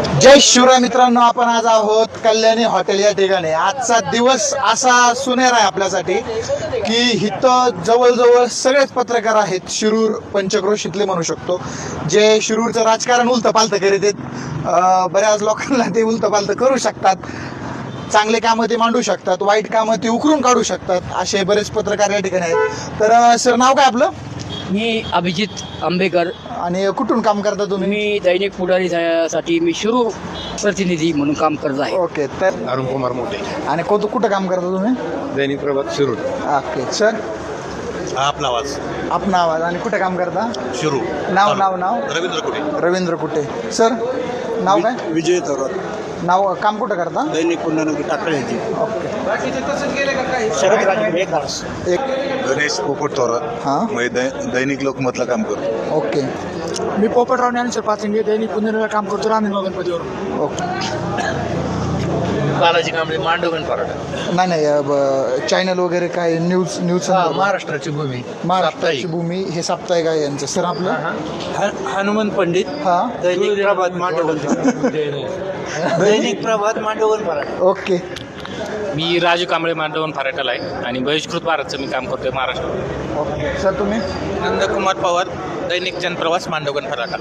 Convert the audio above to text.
जय शिवराय मित्रांनो आपण आज आहोत कल्याणी हॉटेल या ठिकाणी. आजचा दिवस असा सुनेर आहे आपल्यासाठी की इथं जवळजवळ सगळेच पत्रकार आहेत शिरूर पंचक्रोशीतले म्हणू शकतो जे शिरूरचं राजकारण उलतं पालतं करीत आहेत. बऱ्याच लोकांना ते उलतं पालतं करू शकतात चांगले कामं ते मांडू शकतात वाईट कामं ते उकरून काढू शकतात असे बरेच पत्रकार या ठिकाणी आहेत. तर सर नाव काय आपलं? मी अभिजित आंबेकर. आणि कुठून काम करता तुम्ही? मी दैनिक पुढारी साठी मी शिरूर प्रतिनिधी म्हणून काम करत आहे. ओके तर अरुण कुमार मोठे आणि कोणतं कुठं काम करता तुम्ही? दैनिक प्रभात शिरूर ओके सर. आपला आवाज. आपण आवाज. आणि कुठे काम करता? शिरूर नाव नाव नाव? रवींद्र कुटे. रवींद्र कुटे. सर नाव काय? विजय थोरात. नाव काम कुठं करता? दैनिक पुण्यनगरी टाकळ्याची ओके. शरद राजे एक गणेश पोपट थोरात. हां? मी दै- दैनिक लोकमतला काम करतो ओके. मी पोपटराव ज्ञानेश्वर पाचंगे दैनिक पुनर्नगर काम करतो रामी गणपतीवर ओके. बालाजी कांबळे मांडवगण पराठा. नाही नाही चॅनल वगैरे काय न्यूज न्यूज महाराष्ट्राची भूमी. महाराष्ट्राची भूमी हे साप्ताहिक आहे यांचं. सर आपलं? हनुमंत पंडित हां? दैनिक प्रभात मांडवगण दैनिक प्रभात मांडवगण पराठा. ओके. मी राजू कांबळे मांडवण फराटाला आहे आणि बहिष्कृत भारतचं मी काम करतोय महाराष्ट्रात. ओके सर तुम्ही? नंदकुमार पवार दैनिक जनप्रवास मांडवगण फराटा.